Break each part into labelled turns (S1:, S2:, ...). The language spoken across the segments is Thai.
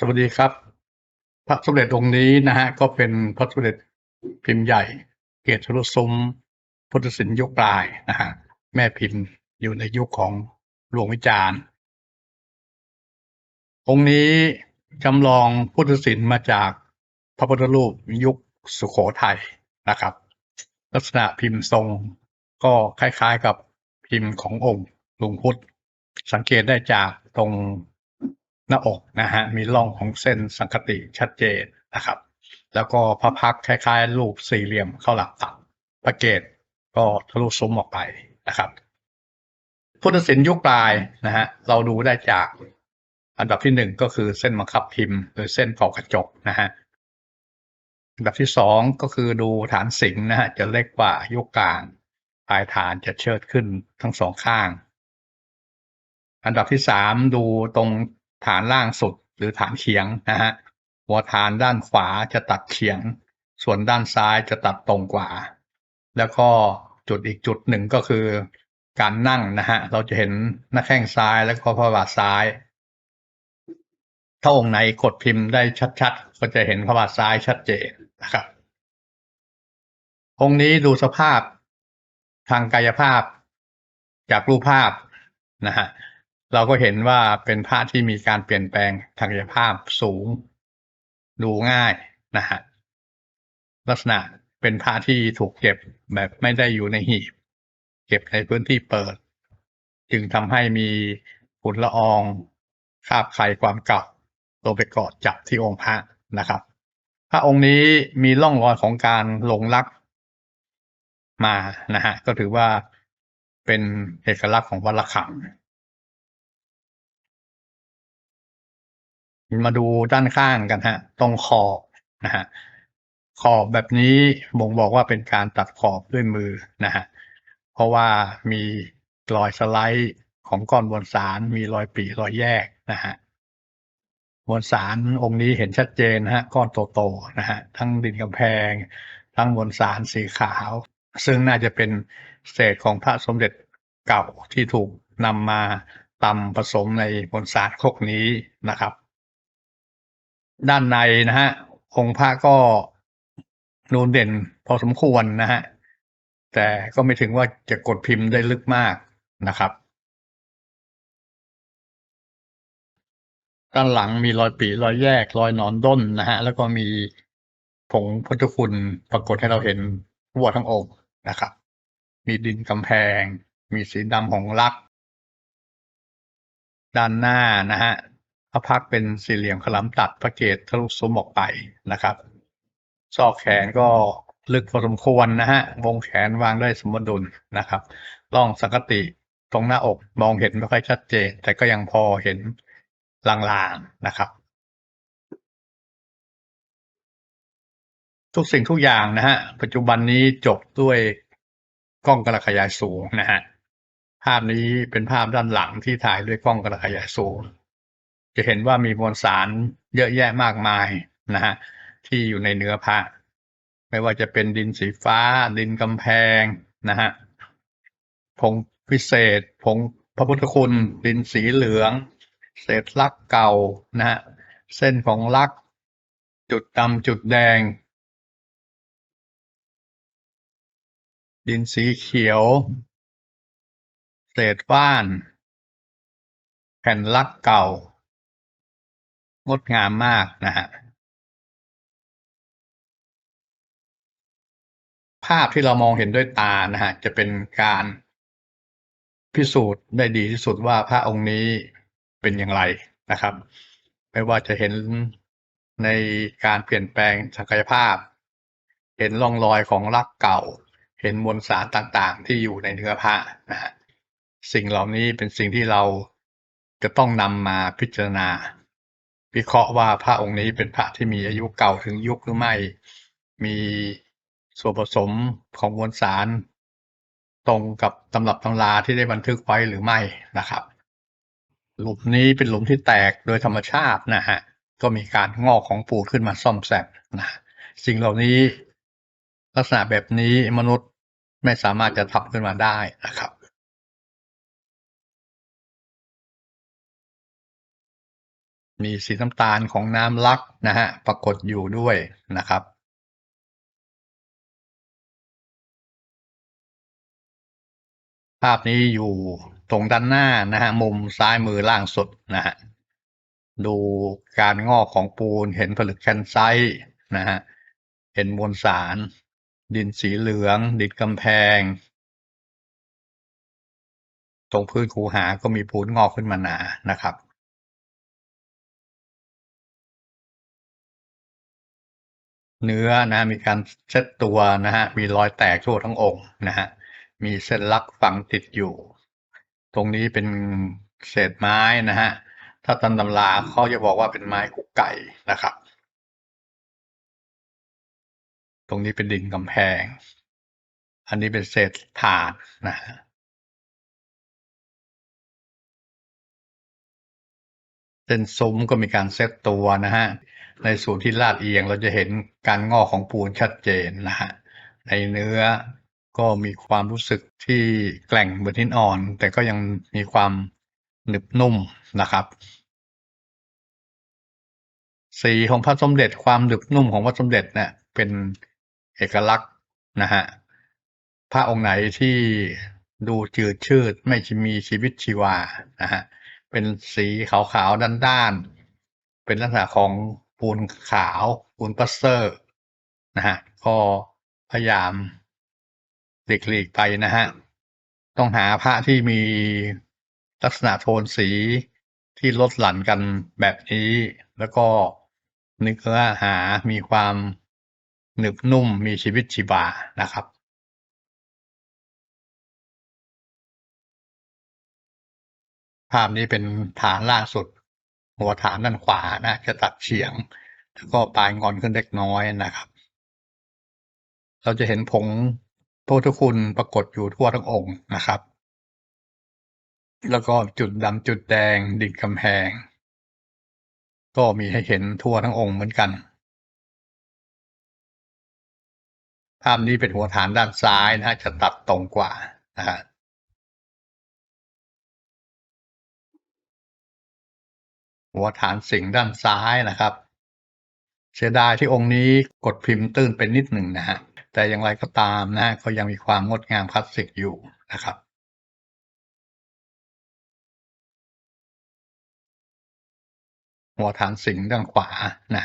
S1: สวัสดีครับ พระสมเด็จองค์นี้นะฮะก็เป็นพระสมเด็จพิมพ์ใหญ่ เกศทะลุซุ้มพุทธศิลป์ยุคปลายนะฮะแม่พิมพ์อยู่ในยุคของหลวงวิจารณ์องค์นี้จำลองพุทธศิลป์มาจากพระพุทธรูปยุคสุโขทัยนะครับ ลักษณะพิมพ์ทรงก็คล้ายๆกับพิมพ์ขององค์หลวงพุทธสังเกตได้จากตรง หน้าอกนะฮะมีร่องของเส้นสังคติชัดเจนนะครับ แล้วก็พระพักคล้ายๆ รูปสี่เหลี่ยมเข้าหลักตัดพระเกตก็ทะลุซุ้มออกไปนะครับพุทธศิลป์ยุคปลายนะฮะเราดูได้จากอันดับที่หนึ่งก็คือเส้นบังคับพิมพ์หรือเส้นเกาะกระจกนะฮะอันดับที่สองก็คือดูฐานสิงนะฮะจะเล็กกว่ายุคกลางปลายฐานจะเชิดขึ้นทั้งสองข้าง อันดับที่สามดูตรง ฐานล่างสุดหรือฐานเฉียงนะฮะหัวฐานด้านขวาจะตัดเฉียง ส่วนด้านซ้ายจะตัดตรงกว่า แล้วก็จุดอีกจุดหนึ่งก็คือ การนั่งนะฮะเราจะเห็นหน้าแข้งซ้ายแล้วก็พระบาทซ้าย ถ้าองค์ไหนกดพิมพ์ได้ชัดๆ ก็จะเห็นพระบาทซ้ายชัดเจนนะครับ องค์นี้ดูสภาพทางกายภาพจากรูปภาพนะฮะ เราก็เห็นว่าเป็นพระที่มีการเปลี่ยนแปลงทางกายภาพสูง ดูง่ายนะฮะลักษณะเป็นพระที่ถูกเก็บแบบไม่ได้อยู่ในหีบ เก็บในพื้นที่เปิด จึงทำให้มีฝุ่นละอองคาบไขความเก่าลงไปเกาะจับที่องค์พระนะครับ พระองค์นี้มีร่องรอยของการหลงรักมานะฮะก็ถือว่าเป็นเอกลักษณ์ของวัดระฆัง มาดูด้านข้างกันฮะ ตรงขอบนะฮะขอบแบบนี้บ่งบอกว่าเป็นการตัดขอบด้วยมือนะฮะเพราะว่ามีรอยสไลด์ของก้อนมวลสารมีรอยปีรอยแยกนะฮะมวลสารองค์นี้เห็นชัดเจนฮะ ก้อนโตๆนะฮะทั้งดินกำแพง ทั้งมวลสารสีขาว ซึ่งน่าจะเป็นเศษของพระสมเด็จเก่าที่ถูกนำมาตำผสมในมวลสารครกนี้นะครับ ด้านในนะฮะองค์พระก็นูนเด่นพอสมควรนะฮะแต่ก็ไม่ถึงว่าจะกดพิมพ์ได้ลึกมากนะครับ ด้านหลังมีรอยปีรอยแยกรอยนอนด้นนะฮะแล้วก็มีผงพุทธคุณปรากฏให้เราเห็นทั่วทั้งองค์นะครับ มีดินกำแพง มีสีดำของลัก ด้านหน้านะฮะ พระพักตเป็นสี่เหลี่ยมขลำตัดพระเกศทะลุซุ้มออกไปนะครับ ซอกแขนก็ลึกพอสมควรนะฮะ วงแขนวางได้สมดุลนะครับร่องสังกติตรงหน้าอกมองเห็นไม่ค่อยชัดเจน แต่ก็ยังพอเห็นลางๆนะครับ ทุกสิ่งทุกอย่างนะฮะ ปัจจุบันนี้จบด้วยกล้องกระขยายสูงนะฮะ ภาพนี้เป็นภาพด้านหลังที่ถ่ายด้วยกล้องกระขยายสูง จะเห็นว่ามีมวลสารเยอะแยะมากมายนะฮะที่อยู่ในเนื้อพระไม่ว่าจะเป็นดินสีฟ้า ดินกำแพงนะฮะผงพิเศษผงพระพุทธคุณ ดินสีเหลือง เศษลักเก่านะฮะเส้นของลัก จุดดำจุดแดง ดินสีเขียว เศษว่าน แผ่นลักเก่า งดงามมากนะฮะภาพที่เรามองเห็นด้วยตานะฮะจะเป็นการพิสูจน์ได้ดีที่สุดว่าพระองค์นี้เป็นอย่างไรนะครับ ไม่ว่าจะเห็นในการเปลี่ยนแปลงศักยภาพ เห็นร่องรอยของลักเก่า เห็นมวลสารต่างๆ ที่อยู่ในเนื้อผ้านะฮะสิ่งเหล่านี้เป็นสิ่งที่เราจะต้องนำมาพิจารณา วิเคราะห์ว่าพระองค์นี้เป็นพระที่มีอายุเก่าถึงยุคหรือไม่ มีส่วนผสมของมวลสารตรงกับตำรับตำราที่ได้บันทึกไว้หรือไม่นะครับ หลุมนี้เป็นหลุมที่แตกโดยธรรมชาตินะฮะ ก็มีการงอกของปูนขึ้นมาซ่อมแซมนะสิ่งเหล่านี้ลักษณะแบบนี้มนุษย์ไม่สามารถจะทำขึ้นมาได้นะครับ มีสีน้ำตาลของน้ำลักนะฮะปรากฏอยู่ด้วยนะครับภาพนี้อยู่ตรงด้านหน้านะฮะมุมซ้ายมือล่างสุดนะฮะดูการงอกของปูนเห็นผลึกแคนไซต์นะฮะเห็นมวลสาร ดินสีเหลือง ดินกำแพง ตรงพื้นคูหาก็มีปูนงอกขึ้นมาหนานะครับ เนื้อนะมีการเช็ดตัวนะฮะมีรอยแตกทั่วทั้งองค์นะฮะมีเส้นลักฝังติดอยู่ ตรงนี้เป็นเศษไม้นะฮะถ้าตำตำราเขาจะบอกว่าเป็นไม้กุกไก่นะครับ ตรงนี้เป็นดินกำแพง อันนี้เป็นเศษถาดนะฮะเส้นซุ้มก็มีการเซตตัวนะฮะ ในส่วนที่ลาดเอียงเราจะเห็นการงอกของปูนชัดเจนนะฮะในเนื้อก็มีความรู้สึกที่แกร่งเหมือนหินอ่อน แต่ก็ยังมีความหนึบนุ่มนะครับ สีของพระสมเด็จความหนึบนุ่มของพระสมเด็จเนี่ยเป็นเอกลักษณ์นะฮะพระองค์ไหนที่ดูจืดชืดไม่มีชีวิตชีวานะฮะเป็นสีขาวๆด้านๆเป็นลักษณะของ ปูนขาวปูนปัสเตอร์นะฮะก็พยายามหลีกหลีกไปนะฮะต้องหาพระที่มีลักษณะโทนสีที่ลดหลั่นกันแบบนี้ แล้วก็เนื้อหามีความหนึบนุ่มมีชีวิตชีวานะครับภาพนี้เป็นฐานล่าสุด หัวฐานด้านขวานะจะตัดเฉียง แล้วก็ปลายงอนขึ้นเล็กน้อยนะครับ เราจะเห็นผงพระพุทธคุณปรากฏอยู่ทั่วทั้งองค์นะครับ แล้วก็จุดดำจุดแดงดินกำแพง ก็มีให้เห็นทั่วทั้งองค์เหมือนกันภาพนี้เป็นหัวฐานด้านซ้ายนะฮะจะตัดตรงกว่านะฮะ หัวฐานสิงห์ด้านซ้ายนะครับ เสียดายที่องค์นี้กดพิมพ์ตื้นไปนิดหนึ่งนะฮะแต่อย่างไรก็ตามนะก็ยังมีความงดงามคลาสสิกอยู่นะครับหัวฐานสิงห์ด้านขวานะ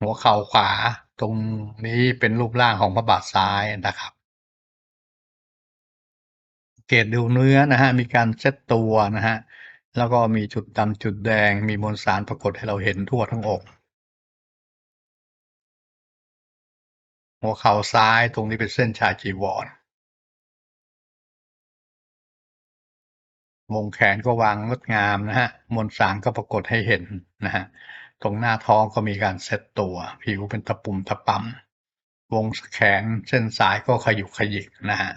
S1: หัวเข่าขวาตรงนี้เป็นรูปร่างของพระบาทซ้ายนะครับ เกตดูเนื้อนะฮะมีการเช็ดตัวนะฮะแล้วก็มีจุดดำจุดแดง มีมวลสารปรากฏให้เราเห็นทั่วทั้งองค์หัวเข่าซ้ายตรงนี้เป็นเส้นชาจีวรวงแขนก็วางงดงามนะฮะ มวลสารก็ปรากฏให้เห็นนะฮะ ตรงหน้าท้องก็มีการเซ็ตตัว ผิวเป็นตะปุ่มตะปำวงแขนเส้นสายก็ขยุกขยิกนะฮะ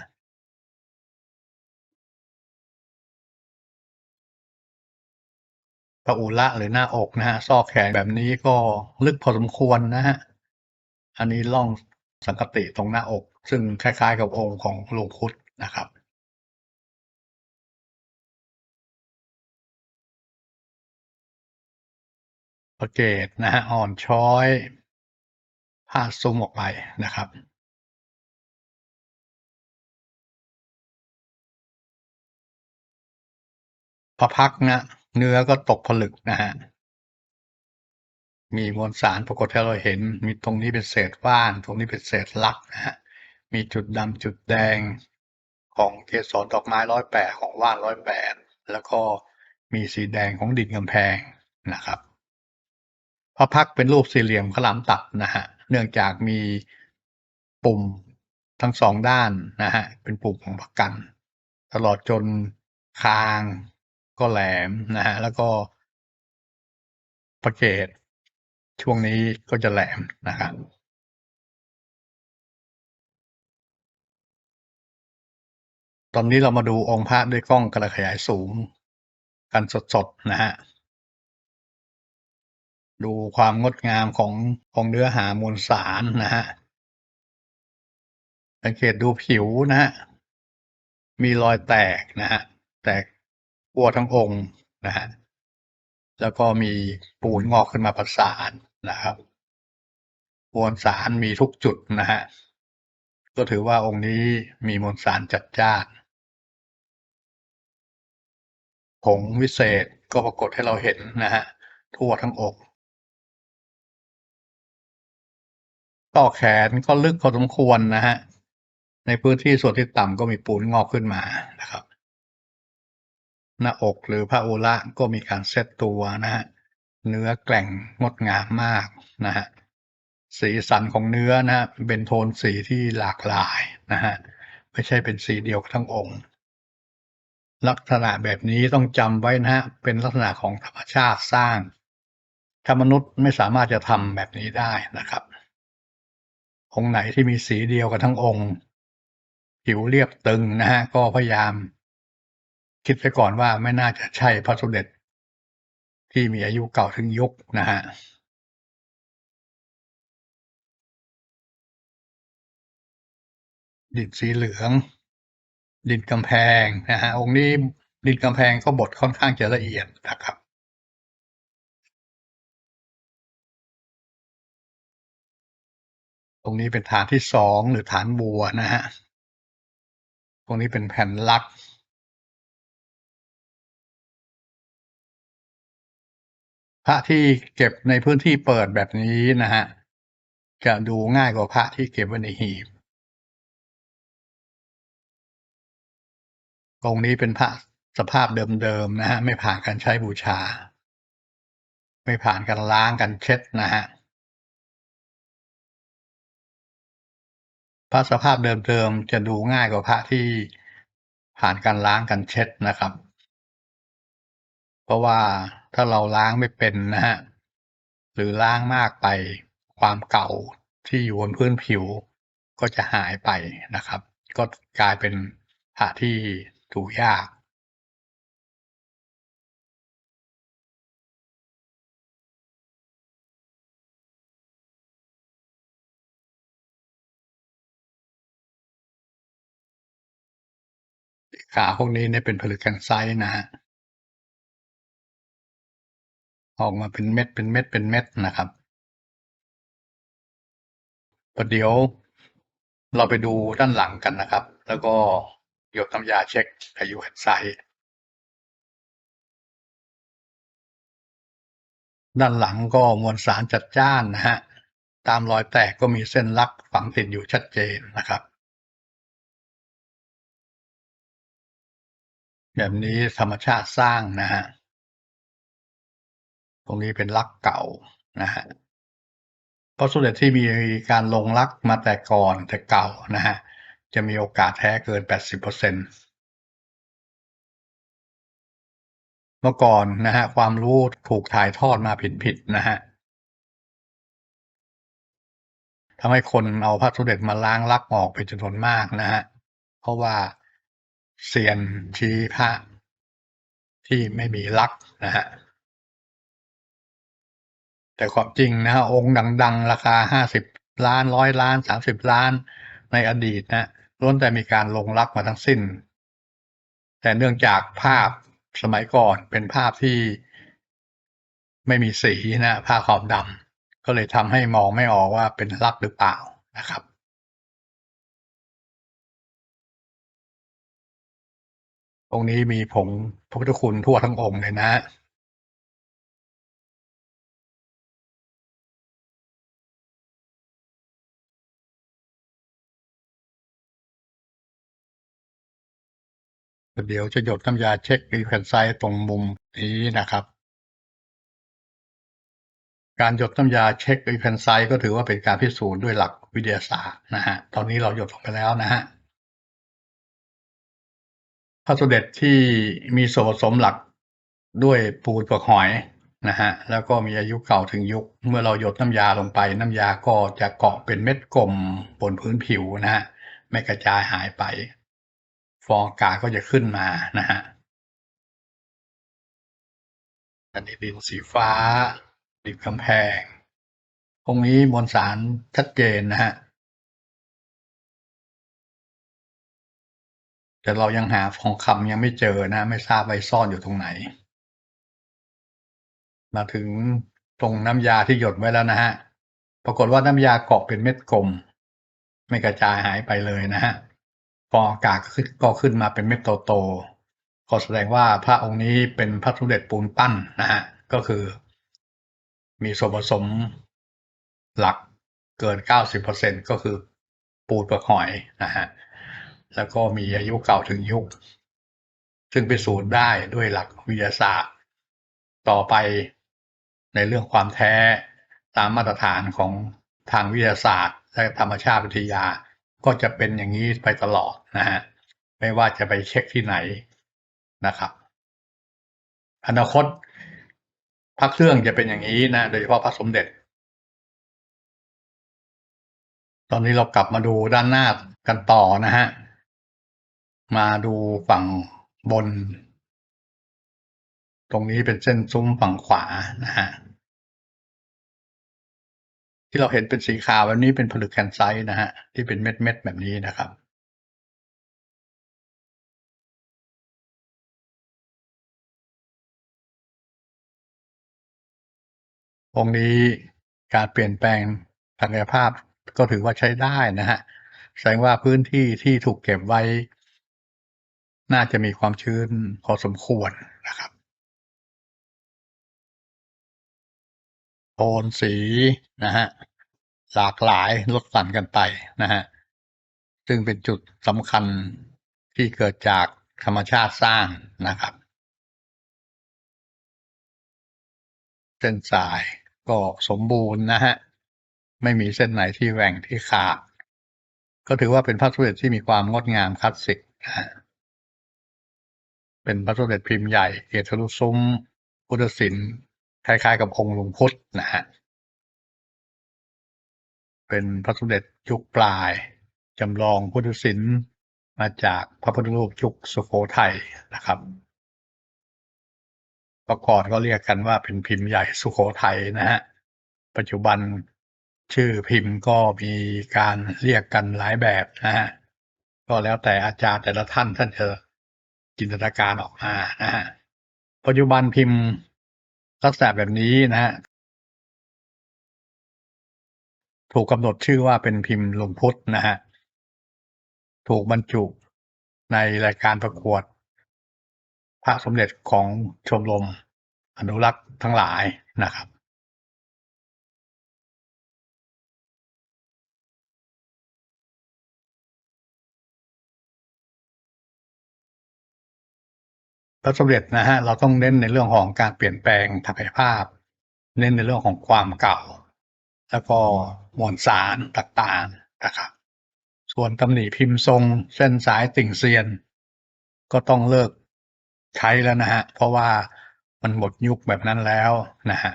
S1: พระอุระหรือหน้าอกนะฮะ ซอกแขนแบบนี้ก็ลึกพอสมควรนะฮะ อันนี้ล่องสังกติตรงหน้าอก ซึ่งคล้ายๆกับองค์ของหลวงพุทธนะครับพระเกตนะฮะ อ่อนช้อยผ้าซุมออกไปนะครับพระพักนะ เนื้อก็ตกผลึกนะฮะ มีมวลสารปรากฏให้เราเห็น มีตรงนี้เป็นเศษว่าน ตรงนี้เป็นเศษลักนะฮะ มีจุดดำจุดแดงของเกสรดอกไม้ร้อยแปดของว่านร้อยแปดแล้วก็มีสีแดงของดินกำแพงนะครับ พระพักเป็นรูปสี่เหลี่ยมขลามตัดนะฮะ เนื่องจากมีปุ่มทั้งสองด้านนะฮะ เป็นปุ่มของประกัน ตลอดจนคาง ก็แหลมนะฮะแล้วก็พระเกตช่วงนี้ก็จะแหลมนะครับตอนนี้เรามาดูองค์พระด้วยกล้องกระขยายสูง กันสดๆนะฮะ ดูความงดงามของของเนื้อหามวลสารนะฮะ สังเกตดูผิวนะฮะ มีรอยแตกนะฮะ แตก ทั่วทั้งองค์นะฮะแล้วก็มีปูนงอกขึ้นมาประสานนะครับมวลสารมีทุกจุดนะฮะก็ถือว่าองค์นี้มีมวลสารจัดจ้านผงวิเศษก็ปรากฏให้เราเห็นนะฮะทั่วทั้งอกต่อแขนก็ลึกพอสมควรนะฮะในพื้นที่ส่วนที่ต่ำก็มีปูนงอกขึ้นมานะครับ หน้าอกหรือพระโอระก็มีการเซตตัวนะฮะเนื้อแกร่งงดงามมากนะฮะสีสันของเนื้อนะฮะเป็นโทนสีที่หลากหลายนะฮะไม่ใช่เป็นสีเดียวทั้งองค์ ลักษณะแบบนี้ต้องจำไว้นะฮะเป็นลักษณะของธรรมชาติสร้างถ้ามนุษย์ไม่สามารถจะทำแบบนี้ได้นะครับ องค์ไหนที่มีสีเดียวกันทั้งองค์ ผิวเรียบตึงนะฮะก็พยายาม คิดไปก่อนว่าไม่น่าจะใช่พระสมเด็จ ที่มีอายุเก่าถึงยุคนะฮะดินสีเหลือง ดินกำแพงนะฮะองค์นี้ดินกำแพงก็บดค่อนข้างจะละเอียดนะครับตรงนี้เป็นฐานที่สองหรือฐานบัวนะฮะ ตรงนี้เป็นแผ่นลัก พระที่เก็บในพื้นที่เปิดแบบนี้นะฮะ จะดูง่ายกว่าพระที่เก็บไว้ในหีบองค์นี้เป็นพระสภาพเดิมๆนะฮะ ไม่ผ่านการใช้บูชา ไม่ผ่านการล้างการเช็ดนะฮะพระสภาพเดิมๆจะดูง่ายกว่าพระที่ผ่านการล้างการเช็ดนะครับ เพราะว่า ถ้าเราล้างไม่เป็นนะฮะหรือล้างมากไปความเก่าที่อยู่บนพื้นผิวก็จะหายไปนะครับ ก็กลายเป็นพระที่ดูยาก ขาพวกนี้เนี่ยเป็นผลึกแคนไซต์นะฮะ ออกมาเป็นเม็ดเป็นเม็ดเป็นเม็ดนะครับประเดี๋ยวเราไปดูด้านหลังกันนะครับ แล้วก็หยดน้ำยาเช็คอายุแคนไซด้านหลังก็มวลสารจัดจ้านนะฮะ ตามรอยแตกก็มีเส้นลักฝังติดอยู่ชัดเจนนะครับ แบบนี้ธรรมชาติสร้างนะฮะ ตรงนี้เป็นลักเก่านะฮะเพราะสมเด็จที่มีการลงลักมาแต่ก่อนแต่เก่านะฮะจะมีโอกาสแท้เกิน 80%เมื่อก่อนนะฮะความรู้ถูกถ่ายทอดมาผิดๆนะฮะทำให้คนเอาพระสมเด็จมาล้างลักออกเป็นจำนวนมากนะฮะเพราะว่าเซียนชี้พระที่ไม่มีลักนะฮะ แต่ความจริงนะฮะองค์ดัง ๆ ราคาห้าสิบล้านร้อยล้านสามสิบล้านในอดีตนะล้วนแต่มีการลงรักมาทั้งสิ้น แต่เนื่องจากภาพสมัยก่อนเป็นภาพที่ไม่มีสีนะภาขอบดำก็เลยทำให้มองไม่ออกว่าเป็นรักหรือเปล่านะครับองค์นี้มีผงพระพุทธคุณทั่วทั้งองค์เลยนะ เดี๋ยวจะหยดน้ำยาเช็ครีแคนไซต์ตรงมุมนี้นะครับ การหยดน้ำยาเช็ครีแคนไซต์ก็ถือว่าเป็นการพิสูจน์ด้วยหลักวิทยาศาสตร์นะฮะ ตอนนี้เราหยดลงไปแล้วนะฮะพระสเด็จที่มีส่วนผสมหลักด้วยปูนเปลือกหอยนะฮะ แล้วก็มีอายุเก่าถึงยุค เมื่อเราหยดน้ำยาลงไป น้ำยาก็จะเกาะเป็นเม็ดกลมบนพื้นผิวนะฮะ ไม่กระจายหายไป ฟองอากาก็จะขึ้นมานะฮะอันนี้ดินสีฟ้า ดินกำแพง ตรงนี้มวลสารชัดเจนนะฮะ แต่เรายังหาทองคำยังไม่เจอนะ ไม่ทราบไว้ซ่อนอยู่ตรงไหน มาถึงตรงน้ำยาที่หยดไว้แล้วนะฮะ ปรากฏว่าน้ำยาเกาะเป็นเม็ดกลม ไม่กระจายหายไปเลยนะฮะ พออากาศขึ้นก็ขึ้นมาเป็นเม็ดโตๆก็แสดงว่าพระองค์นี้เป็นพระสมเด็จปูนปั้นนะฮะก็คือ มีส่วนผสมหลักเกิน 90%ก็คือปูนเปลือกหอยนะฮะแล้วก็มีอายุเก่าถึงยุค ซึ่งพิสูจน์ได้ด้วยหลักวิทยาศาสตร์ ต่อไปในเรื่องความแท้ตามมาตรฐานของทางวิทยาศาสตร์ และธรรมชาติวิทยา ก็จะเป็นอย่างนี้ไปตลอดนะฮะไม่ว่าจะไปเช็คที่ไหนนะครับ อนาคตพระเครื่องจะเป็นอย่างนี้นะ โดยเฉพาะพระสมเด็จ ตอนนี้เรากลับมาดูด้านหน้ากันต่อนะฮะ มาดูฝั่งบน ตรงนี้เป็นเส้นซุ้มฝั่งขวานะฮะ ที่เราเห็นเป็นสีขาวแบบนี้เป็นผลึกแคนไซต์นะฮะที่เป็นเม็ดๆแบบนี้นะครับองค์นี้การเปลี่ยนแปลงศักายภาพก็ถือว่าใช้ได้นะฮะ แสดงว่าพื้นที่ที่ถูกเก็บไว้ น่าจะมีความชื้นพอสมควรนะครับ โทนสีนะฮะหลากหลายลดหลั่นกันไปนะฮะซึ่งเป็นจุดสำคัญที่เกิดจากธรรมชาติสร้างนะครับเส้นสายก็สมบูรณ์นะฮะไม่มีเส้นไหนที่แหว่งที่ขาดก็ถือว่าเป็นพระสมเด็จที่มีความงดงามคลาสสิกนะเป็นพระสมเด็จพิมพ์ใหญ่เกียรติทะลุซุ้มพุทธศิลป์ คล้ายๆกับองค์หลวงพุทธนะฮะเป็นพระสมเด็จยุคปลายจำลองพุทธศิลป์มาจากพระพุทธรูปยุคสุโขทัยนะครับประกอนก็เรียกกันว่าเป็นพิมพ์ใหญ่สุโขทัยนะฮะปัจจุบันชื่อพิมพ์ก็มีการเรียกกันหลายแบบนะฮะก็แล้วแต่อาจารย์แต่ละท่านท่านจะจินตนาการออกมานะฮะปัจจุบันพิมพ์ ลักษณะแบบนี้นะฮะถูกกำหนดชื่อว่าเป็นพิมพ์หลวงพุทธนะฮะถูกบรรจุในรายการประกวด พระสมเด็จของชมรมอนุรักษ์ทั้งหลายนะครับ พระสมเด็จนะฮะเราต้องเน้นในเรื่องของการเปลี่ยนแปลงทางกายภาพ เน้นในเรื่องของความเก่า แล้วก็มวลสารต่างๆนะครับ ส่วนตำหนิพิมพ์ทรงเส้นสายติ่งเซียน ก็ต้องเลิกใช้แล้วนะฮะเพราะว่ามันหมดยุคแบบนั้นแล้วนะฮะ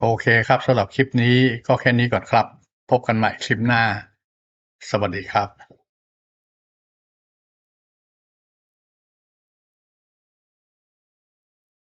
S1: โอเคครับสำหรับคลิปนี้ก็แค่นี้ก่อนครับ พบกันใหม่คลิปหน้า สวัสดีครับ